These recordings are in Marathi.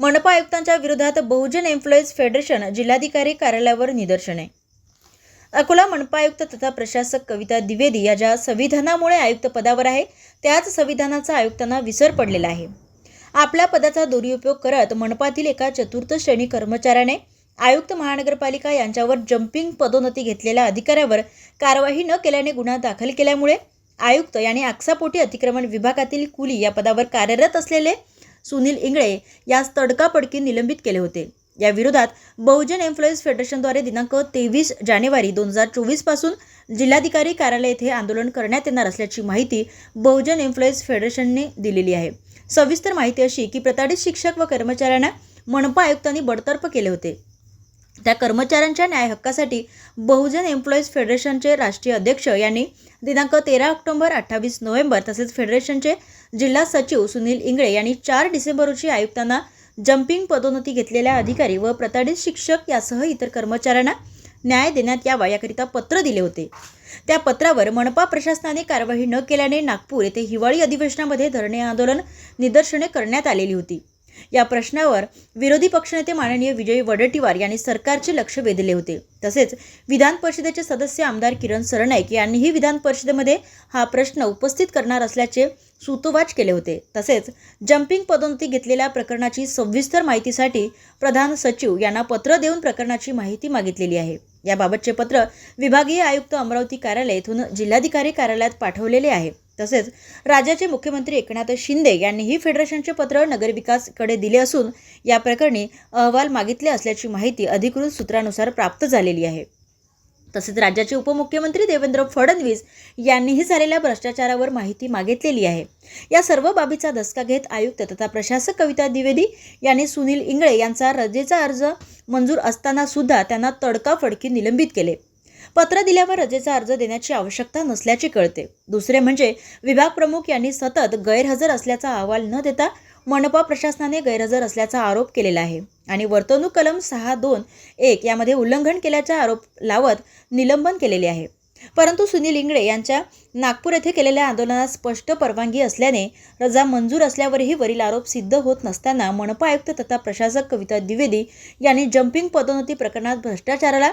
मनपा आयुक्तांच्या विरोधात बहुजन एम्प्लॉईज फेडरेशन जिल्हाधिकारी कार्यालयावर निदर्शने. अकोला मनपा आयुक्त तथा प्रशासक कविता द्विवेदी या ज्या संविधानामुळे आयुक्त पदावर आहे. त्याच संविधानाचा आयुक्तांना विसर पडलेला आहे. आपल्या पदाचा दुरुपयोग करत मनपातील एका चतुर्थ श्रेणी कर्मचाऱ्याने आयुक्त महानगरपालिका यांच्यावर जम्पिंग पदोन्नती घेतलेल्या अधिकाऱ्यावर कारवाई न केल्याने गुन्हा दाखल केल्यामुळे आयुक्त यांनी आक्सापोटी अतिक्रमण विभागातील कुली या पदावर कार्यरत असलेले सुनील इंगळे यास तडकापडकी निलंबित केले होते. या विरोधात बहुजन एम्प्लॉईज फेडरेशनद्वारे दिनांक तेवीस जानेवारी दोन हजार चोवीसपासून जिल्हाधिकारी कार्यालय येथे आंदोलन करण्यात येणार असल्याची माहिती बहुजन एम्प्लॉईज फेडरेशनने दिलेली आहे. सविस्तर माहिती अशी की प्रताडित शिक्षक व कर्मचाऱ्यांना मनपा आयुक्तांनी बडतर्फ केले होते. त्या कर्मचाऱ्यांच्या न्याय हक्कासाठी बहुजन एम्प्लॉईज फेडरेशनचे राष्ट्रीय अध्यक्ष यांनी दिनांक तेरा ऑक्टोबर अठ्ठावीस नोव्हेंबर तसेच फेडरेशनचे जिल्हा सचिव सुनील इंगळे यांनी चार डिसेंबर रोजी आयुक्तांना जम्पिंग पदोन्नती घेतलेल्या अधिकारी व प्रताडित शिक्षक यासह इतर कर्मचाऱ्यांना न्याय देण्यात यावा याकरिता पत्र दिले होते. त्या पत्रावर मनपा प्रशासनाने कारवाई न केल्याने नागपूर येथे हिवाळी अधिवेशनामध्ये धरणे आंदोलन निदर्शने करण्यात आलेली होती. या प्रश्नावर विरोधी पक्षनेते माननीय विजय वडेट्टीवार यांनी सरकारचे लक्ष वेधले होते. तसेच विधान परिषदेचे सदस्य आमदार किरण सरनाईक यांनीही विधान परिषदेमध्ये हा प्रश्न उपस्थित करणार असल्याचे सूतोवाच केले होते. तसेच जम्पिंग पदोन्नती घेतलेल्या प्रकरणाची सविस्तर माहितीसाठी प्रधान सचिव यांना पत्र देऊन प्रकरणाची माहिती मागितलेली आहे. याबाबतचे पत्र विभागीय आयुक्त अमरावती कार्यालय येथून जिल्हाधिकारी कार्यालयात पाठवलेले आहे. तसेच राज्याचे मुख्यमंत्री एकनाथ शिंदे यांनीही फेडरेशनचे पत्र नगरविकासकडे दिले असून या प्रकरणी अहवाल मागितले असल्याची माहिती अधिकृत सूत्रानुसार प्राप्त झालेली आहे. तसेच राज्याचे उपमुख्यमंत्री देवेंद्र फडणवीस यांनीही झालेल्या भ्रष्टाचारावर माहिती मागितलेली आहे. या सर्व बाबीचा धसका घेत आयुक्त तथा प्रशासक कविता द्विवेदी यांनी सुनील इंगळे यांचा रजेचा अर्ज मंजूर असताना सुद्धा त्यांना तडकाफडकी निलंबित केले. पत्र दिल्यावर रजेचा अर्ज देण्याची आवश्यकता नसल्याचे कळते. दुसरे म्हणजे विभाग प्रमुख यांनी सतत गैरहजर असल्याचा अहवाल न देता मनपा प्रशासनाने गैरहजर असल्याचा आरोप केलेला आहे. आणि वर्तणूक कलम सहा दोन एक यामध्ये उल्लंघन केल्याचा आरोप लावत निलंबन केलेले आहे. परंतु सुनील इंगळे यांच्या नागपूर येथे केलेल्या आंदोलनात स्पष्ट परवानगी असल्याने रजा मंजूर असल्यावरही वरील आरोप सिद्ध होत नसताना मनपा आयुक्त तथा प्रशासक कविता द्विवेदी यांनी जम्पिंग पदोन्नती प्रकरणात भ्रष्टाचाराला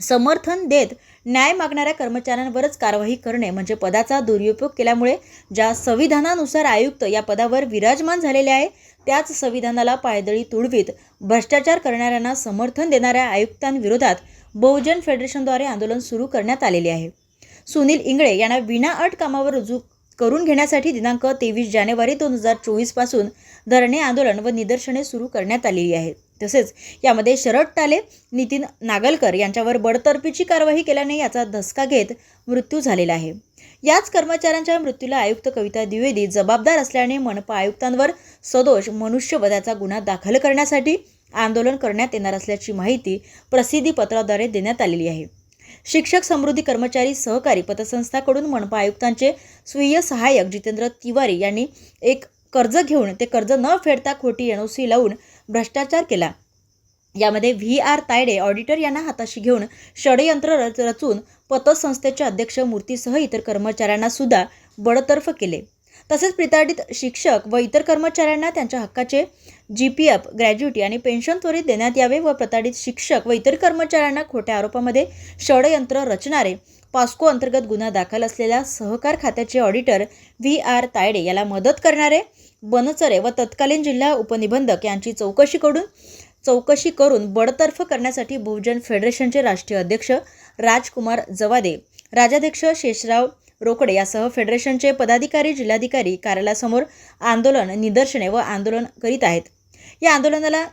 समर्थन देत न्याय मागणाऱ्या कर्मचाऱ्यांवरच कारवाई करणे म्हणजे पदाचा दुरुपयोग केल्यामुळे ज्या संविधानानुसार आयुक्त या पदावर विराजमान झालेले आहे त्याच संविधानाला पायदळी तुडवीत भ्रष्टाचार करणाऱ्यांना समर्थन देणाऱ्या आयुक्तांविरोधात बहुजन फेडरेशनद्वारे आंदोलन सुरू करण्यात आलेले आहे. सुनील इंगळे यांना विनाअट कामावर रुजू करून घेण्यासाठी दिनांक तेवीस जानेवारी दोन हजार चोवीसपासून धरणे आंदोलन व निदर्शने सुरू करण्यात आलेली आहेत. तसेच यामध्ये शरद टाले नितीन नागलकर यांच्यावर बडतर्फीची कारवाई केल्याने याचा धसका घेत मृत्यू झालेला आहे. याच कर्मचाऱ्यांच्या मृत्यूला आयुक्त कविता द्विवेदी जबाबदार असल्याने मनपा आयुक्तांवर सदोष मनुष्यवधाचा गुन्हा दाखल करण्यासाठी आंदोलन करण्यात येणार असल्याची माहिती प्रसिद्धीपत्राद्वारे देण्यात आलेली आहे. शिक्षक समृद्धी कर्मचारी सहकारी पतसंस्थाकडून मनपा आयुक्तांचे स्वीय सहाय्यक जितेंद्र तिवारी यांनी एक कर्ज घेऊन ते कर्ज न फेडता खोटी एन ओ सी लावून भ्रष्टाचार केला. यामध्ये व्ही. आर. तायडे ऑडिटर यांना हाताशी घेऊन षडयंत्र रच रचून पतसंस्थेचे अध्यक्ष मूर्तीसह इतर कर्मचाऱ्यांना सुद्धा बडतर्फ केले. तसेच प्रताडित शिक्षक व इतर कर्मचाऱ्यांना त्यांच्या हक्काचे जी पी एफ ग्रॅज्युटी आणि पेन्शन त्वरित देण्यात यावे व प्रताडित शिक्षक व इतर कर्मचाऱ्यांना खोट्या आरोपामध्ये षडयंत्र रचणारे पास्को अंतर्गत गुन्हा दाखल असलेल्या सहकार खात्याचे ऑडिटर व्ही. आर. तायडे याला मदत करणारे बनचरे व तत्कालीन जिल्हा उपनिबंधक यांची चौकशी करून चौकशी करून बडतर्फ करण्यासाठी बहुजन फेडरेशनचे राष्ट्रीय अध्यक्ष राजकुमार जवादे राजाध्यक्ष शेषराव रोकडे यासह फेडरेशनचे पदाधिकारी जिल्हाधिकारी कार्यालयासमोर आंदोलन निदर्शने व आंदोलन करीत आहेत. या आंदोलनाला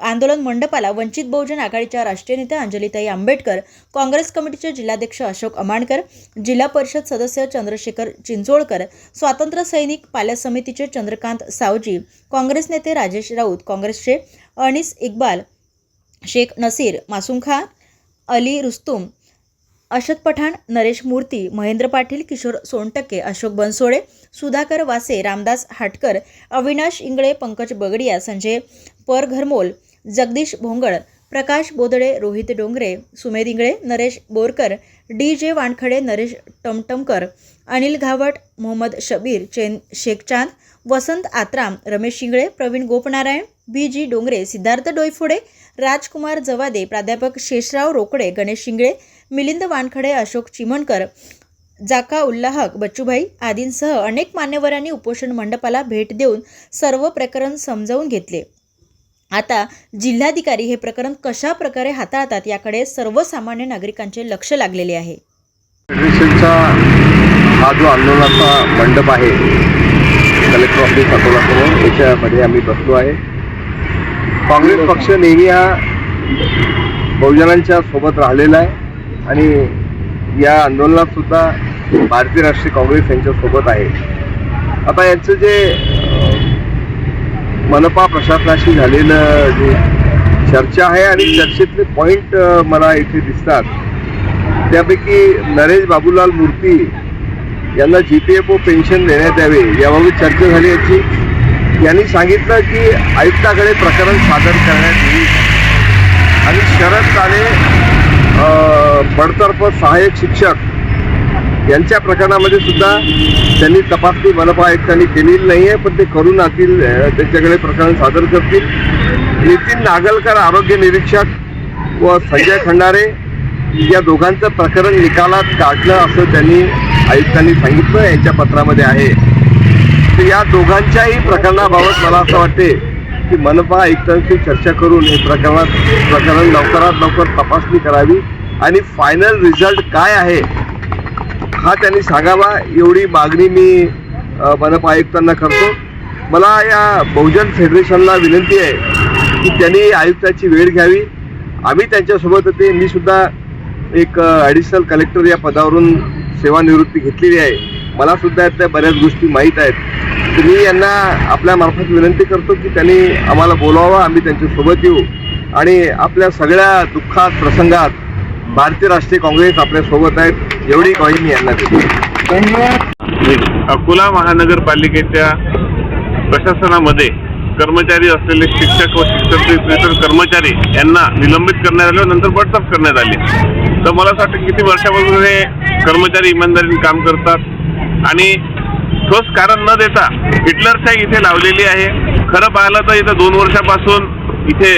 आंदोलन मंडपाला वंचित बहुजन आघाडीच्या राष्ट्रीय नेत्या अंजलीताई आंबेडकर काँग्रेस कमिटीचे जिल्हाध्यक्ष अशोक अमाणकर जिल्हा परिषद सदस्य चंद्रशेखर चिंचोळकर स्वातंत्र्य सैनिक पालक समितीचे चंद्रकांत सावजी काँग्रेस नेते राजेश राऊत काँग्रेसचे अनिस इक्बाल शेख नसीर मासूम खान अली रुस्तुम अशद पठाण नरेश मूर्ती महेंद्र पाटील किशोर सोनटक्के अशोक बनसोडे सुधाकर वासे रामदास हाटकर अविनाश इंगळे पंकज बगडिया संजय परघरमोल जगदीश भोंगळ प्रकाश बोदडे रोहित डोंगरे सुमेदिंगळे नरेश बोरकर डी जे वानखडे नरेश टमटमकर अनिल घावट मोहम्मद शबीर चेन शेखचांद वसंत आत्राम रमेश शिंगळे प्रवीण गोपनारायण बी जी डोंगरे सिद्धार्थ डोईफोडे राजकुमार जवादे प्राध्यापक शेषराव रोकडे गणेश शिंगळे मिलिंद वानखडे अशोक चिमणकर जाका उल्लाहक बच्चूभाई आदींसह अनेक मान्यवरांनी उपोषण मंडपाला भेट देऊन सर्व प्रकरण समजावून घेतले. आता जिल्हाधिकारी हे प्रकरण कशा प्रकारे हाताळतात याकडे सर्वसामान्य नागरिकांचे लक्ष लागलेले आहे. फेडरेशनचा हा जो आंदोलनाचा मंडप आहे कलेक्टर ऑफिस अकोलासमोर याच्यामध्ये आम्ही बसलो आहे. काँग्रेस पक्ष नेहमी हा बहुजनांच्या सोबत राहिलेला आहे आणि या आंदोलनात सुद्धा भारतीय राष्ट्रीय काँग्रेस यांच्या सोबत आहे. आता यांचं जे मनपा प्रशासनाशी झालेलं जे चर्चा आहे आणि चर्चेतले पॉईंट मला इथे दिसतात. त्यापैकी नरेश बाबूलाल मूर्ती यांना G P F O pension देण्यात यावे याबाबत चर्चा झाली याची. यांनी सांगितलं की आयुक्ताकडे प्रकरण सादर करण्यात येईल. आणि शरद काळे बडतर्फ सहाय्यक शिक्षक यांच्या प्रकरणामध्ये सुद्धा त्यांनी तपासणी मनपा आयुक्तांनी केलेली नाही आहे पण ते करून आतील त्यांच्याकडे प्रकरण सादर करतील. नितीन नागलकर आरोग्य निरीक्षक व संजय खंडारे या दोघांचं प्रकरण निकालात काढलं असं त्यांनी आयुक्तांनी सांगितलं यांच्या पत्रामध्ये आहे. तर या दोघांच्याही प्रकरणाबाबत मला असं वाटते की मनपा आयुक्तांशी चर्चा करून हे प्रकरणात प्रकरण लवकरात लवकर तपासणी करावी आणि फायनल रिझल्ट काय आहे हा त्यांनी सांगावा एवढी मागणी मी मनपा आयुक्तांना करतो. मला या बहुजन फेडरेशनला विनंती आहे की त्यांनी आयुक्ताची वेळ घ्यावी. आम्ही त्यांच्यासोबत होते. मी सुद्धा एक ॲडिशनल कलेक्टर या पदावरून सेवानिवृत्ती घेतलेली आहे. मला सुद्धा यातल्या बऱ्याच गोष्टी माहीत आहेत. तर मी यांना आपल्यामार्फत विनंती करतो की त्यांनी आम्हाला बोलावं. आम्ही त्यांच्यासोबत येऊ. आणि आपल्या सगळ्या दुःखात प्रसंगात भारतीय राष्ट्रीय काँग्रेस आपल्यासोबत आहेत. एवढी ग्वाही मी यांना देतो. अकोला महानगरपालिकेच्या प्रशासनामध्ये कर्मचारी असलेले शिक्षक व शिक्षक कर्मचारी यांना निलंबित करण्यात आले व नंतर बडतर्फ करण्यात आले. तर मला असं वाटतं किती वर्षापासून हे कर्मचारी इमानदारीने काम करतात आणि ठोस कारण न देता हिटलरशाही इथे लावलेली आहे. खरं पाहिलं तर इथं दोन वर्षापासून इथे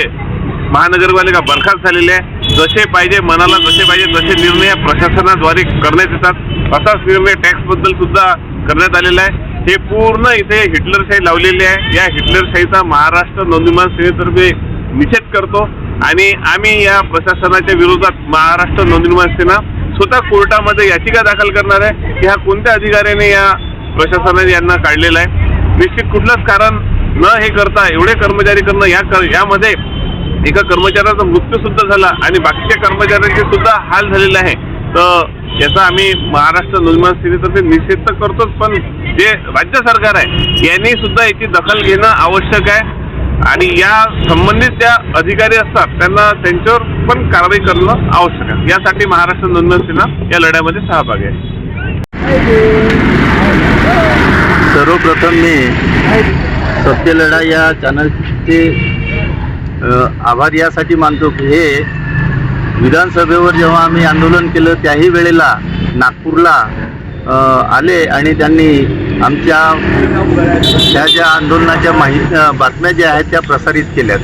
महानगरपालिका बरखास्त झालेली आहे. जसे पाहिजे मनाला जसे पाहिजे तसे निर्णय प्रशासनाद्वारे करण्यात येतात. असाच निर्णय टॅक्सबद्दल सुद्धा करण्यात आलेला आहे. हे पूर्ण इथे हिटलरशाही लावलेली आहे. या हिटलरशाहीचा महाराष्ट्र नवनिर्माण सेनेतर्फे निषेध करतो. आणि आम्ही या प्रशासनाच्या विरोधात महाराष्ट्र नवनिर्माण सेना स्वतः कोर्टामध्ये याचिका दाखल करणार आहे. की हा कोणत्या अधिकाऱ्याने या प्रशासनाने यांना काढलेला आहे? निश्चित कुठलंच कारण न हे करता एवढे कर्मचारी करणं या कर यामध्ये एका कर्मचाऱ्याचा मृत्यू सुद्धा झाला आणि बाकीच्या कर्मचाऱ्यांचे सुद्धा हाल झालेले आहे. तर याचा आम्ही महाराष्ट्र नोंदमान स्थितीतर्फे निषेध तर करतोच पण जे राज्य सरकार आहे यांनी सुद्धा याची दखल घेणं आवश्यक आहे. आणि या संबंधित ज्या अधिकारी असतात त्यांना त्यांच्यावर पण कारवाई करणं आवश्यक आहे. यासाठी महाराष्ट्र नोंदमान सेना या लढ्यामध्ये सहभागी आहे. सर्वप्रथम मी सत्यलढा या चॅनलचे आभार यासाठी मानतो की हे विधानसभेवर जेव्हा आम्ही आंदोलन केलं त्याही वेळेला नागपूरला आले आणि त्यांनी आमच्या त्या ज्या आंदोलनाच्या माहिती बातम्या ज्या आहेत त्या प्रसारित केल्यात.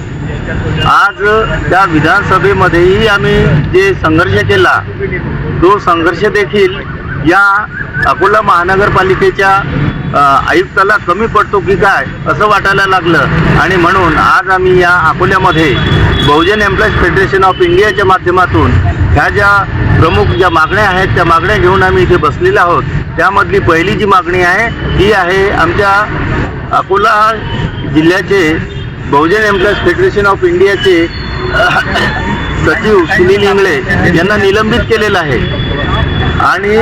आज त्या विधानसभेमध्येही आम्ही जे संघर्ष केला तो संघर्ष देखील या अकोला महानगरपालिकेच्या आयुक्ताला कमी पडतो की काय असं वाटायला लागलं. आणि म्हणून आज आम्ही या अकोल्यामध्ये बहुजन एम्प्लॉईज फेडरेशन ऑफ इंडियाच्या माध्यमातून ह्या ज्या प्रमुख ज्या मागण्या आहेत त्या मागण्या घेऊन आम्ही इथे बसलेलो आहोत. त्यामधली पहिली जी मागणी आहे ती आहे आमच्या अकोला जिल्ह्याचे बहुजन एम्प्लॉईज फेडरेशन ऑफ इंडियाचे सचिव सुनील इंगळे यांना निलंबित केलेलं आहे. आणि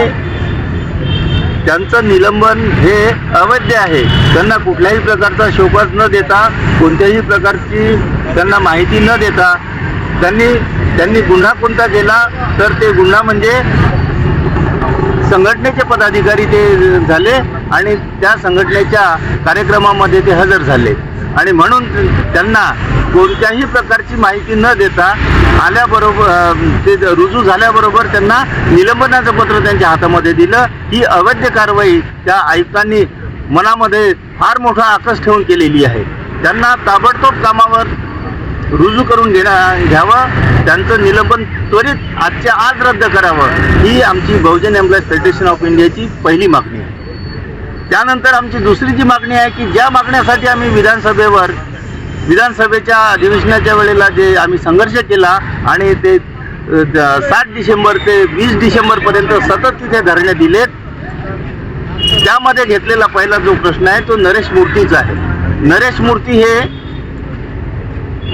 त्यांचं निलंबन हे अवैध आहे. त्यांना कुठल्याही प्रकारचा शोकास न देता कोणत्याही प्रकारची त्यांना माहिती न देता त्यांनी त्यांनी गुन्हा कोणता केला तर ते गुन्हा म्हणजे संघटनेचे पदाधिकारी ते झाले आणि त्या संघटनेच्या कार्यक्रमामध्ये ते हजर झाले. आणि म्हणून त्यांना कोणत्याही प्रकारची माहिती न देता आल्याबरोबर ते रुजू झाल्याबरोबर त्यांना निलंबनाचं पत्र त्यांच्या हातामध्ये दिलं. ही अवैध कारवाई त्या आयुक्तांनी मनामध्ये फार मोठा आकस ठेवून केलेली आहे. त्यांना ताबडतोब कामावर रुजू करून घेणं घ्यावं. त्यांचं निलंबन त्वरित आजच्या आज रद्द करावं. ही आमची बहुजन एम्प्लॉईज फेडरेशन ऑफ इंडियाची पहिली मागणी आहे. त्यानंतर आमची दुसरी जी मागणी आहे की ज्या मागण्यासाठी आम्ही विधानसभेवर विधानसभेच्या अधिवेशनाच्या वेळेला जे आम्ही संघर्ष केला आणि ते द- सात डिसेंबर ते वीस डिसेंबरपर्यंत सतत तिथे धरणे दिलेत त्यामध्ये घेतलेला पहिला जो प्रश्न आहे तो नरेश मूर्तीचा आहे. नरेश मूर्ती हे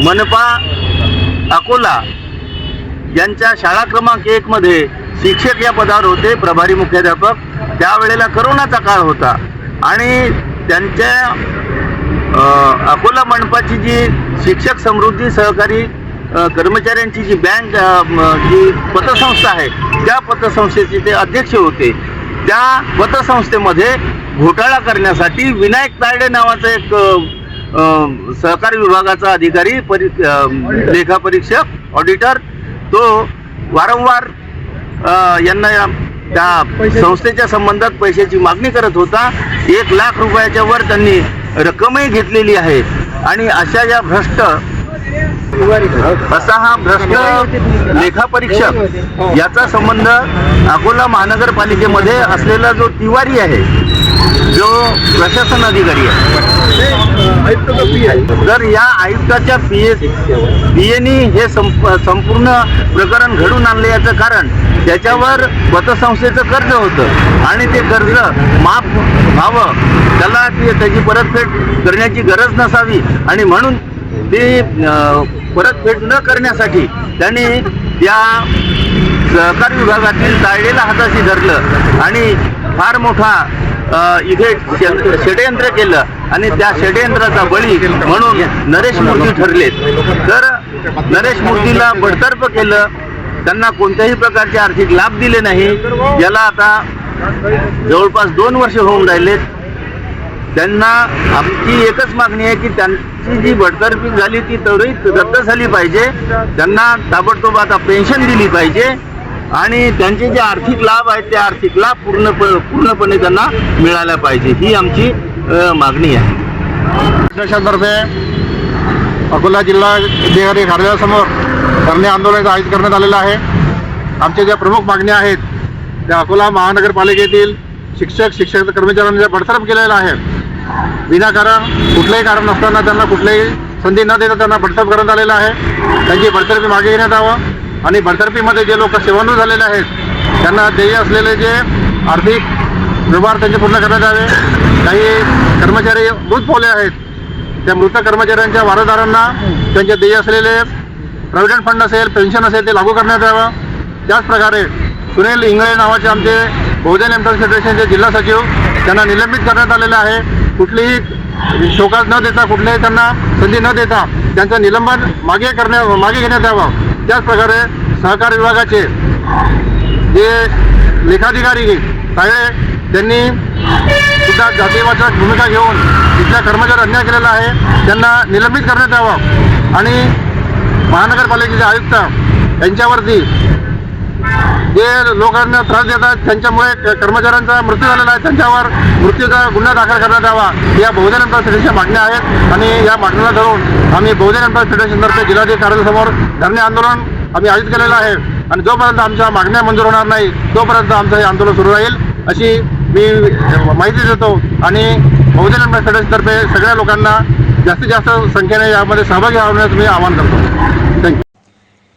मनपा अकोला यांच्या शाळा क्रमांक एक मध्ये शिक्षक या पदावर होते प्रभारी मुख्याध्यापक. त्यावेळेला करोनाचा काळ होता. आणि त्यांच्या अकोला मंडपाची जी शिक्षक समृद्धी सहकारी कर्मचाऱ्यांची जी बँक जी पतसंस्था आहे त्या पतसंस्थेचे ते अध्यक्ष होते. त्या पतसंस्थेमध्ये घोटाळा करण्यासाठी विनायक तायडे नावाचा एक सहकारी विभागाचा अधिकारी परी लेखापरीक्षक ऑडिटर तो वारंवार यांना या- त्या संस्थेच्या संबंधात पैशाची मागणी करत होता. एक लाख रुपयाच्या वर त्यांनी रक्कमही घेतलेली आहे. आणि अशा या भ्रष्ट असा हा भ्रष्ट लेखापरीक्षक याचा संबंध अकोला महानगरपालिकेमध्ये असलेला जो तिवारी आहे जो प्रशासन अधिकारी आहे. जर या आयुक्ताच्या पी ए हे संप संपूर्ण प्रकरण घडून आणले याचं कारण त्याच्यावर पतसंस्थेचं कर्ज होतं आणि ते कर्ज माफ व्हावं. त्याला ती त्याची परतफेड करण्याची गरज नसावी आणि म्हणून ते परतफेड न करण्यासाठी त्यांनी या सहकार विभागातील ताळलेला हाताशी धरलं. आणि फार मोठा इथे षडयंत्र केलं आणि त्या षडयंत्राचा बळी म्हणून नरेश मूर्ती ठरलेत. तर नरेश मूर्तीला बडतर्फ केलं. त्यांना कोणत्याही प्रकारचे आर्थिक लाभ दिले नाही. याला आता जवळपास दोन वर्ष होऊन राहिलेत. त्यांना आमची एकच मागणी आहे की त्यांची जी बडतर्फी झाली ती त्वरित रद्द झाली पाहिजे. त्यांना ताबडतोब आता पेन्शन दिली पाहिजे. आणि त्यांचे जे आर्थिक लाभ आहेत ते आर्थिक लाभ पूर्ण पूर्णपणे त्यांना मिळाला पाहिजे. ही आमची मागणी आहे. देशातर्फे अकोला जिल्हा अधिकारी कार्यालयासमोर धरणे आंदोलन आयोजित करण्यात आलेलं आहे. आमच्या ज्या प्रमुख मागण्या आहेत त्या अकोला महानगरपालिकेतील शिक्षक शिक्षक कर्मचाऱ्यांना ज्या बडतर्फ आहे विनाकारण कुठलंही कारण नसताना त्यांना कुठल्याही संधी न देता त्यांना बडतर्फ करण्यात आलेलं आहे. त्यांची बडतर्फी मागे घेण्यात यावं. आणि बडतर्फीमध्ये जे लोक सेवानू झालेले आहेत त्यांना देय असलेले जे आर्थिक व्यवहार त्यांचे पूर्ण करण्यात यावे. काही कर्मचारी मृत पावले आहेत. त्या मृत कर्मचाऱ्यांच्या वारसदारांना त्यांचे देय असलेले प्रॉव्हिडंट फंड असेल पेन्शन असेल ते लागू करण्यात यावं. त्याचप्रकारे सुनील इंगळे नावाचे आमचे बहुजन एम्प्लॉईज फेडरेशनचे जिल्हा सचिव त्यांना निलंबित करण्यात आलेलं आहे. कुठलीही शोकास न देता कुठल्याही त्यांना संधी न देता त्यांचं निलंबन मागे करण्या मागे घेण्यात यावं. त्याचप्रकारे सहकार विभागाचे जे लेखाधिकारी तायडे त्यांनी सुद्धा जातीवाचक भूमिका घेऊन तिथल्या कर्मचारी अन्याय केलेला आहे. त्यांना निलंबित करण्यात यावं. आणि महानगरपालिकेचे आयुक्त यांच्यावरती जे लोकांना त्रास देतात त्यांच्यामुळे कर्मचाऱ्यांचा मृत्यू झालेला आहे त्यांच्यावर मृत्यूचा गुन्हा दाखल करण्यात यावा. या बहुजन एम्प्लॉय फेडरेशनच्या मागण्या आहेत आणि या मागण्याला धरून आम्ही बहुजन एम्प्लॉय फेडरेशनतर्फे जिल्हाधिकारी कार्यालयासमोर धरणे आंदोलन आम्ही आयोजित केलेलं आहे. आणि जोपर्यंत आमच्या मागण्या मंजूर होणार नाही तोपर्यंत आमचं हे आंदोलन सुरू राहील. अशी मी माहिती देतो आणि बहुजन एम्प्लॉय फेडरेशनतर्फे सगळ्या लोकांना जास्तीत जास्त संख्येने यामध्ये सहभागी होण्याचं मी आवाहन करतो.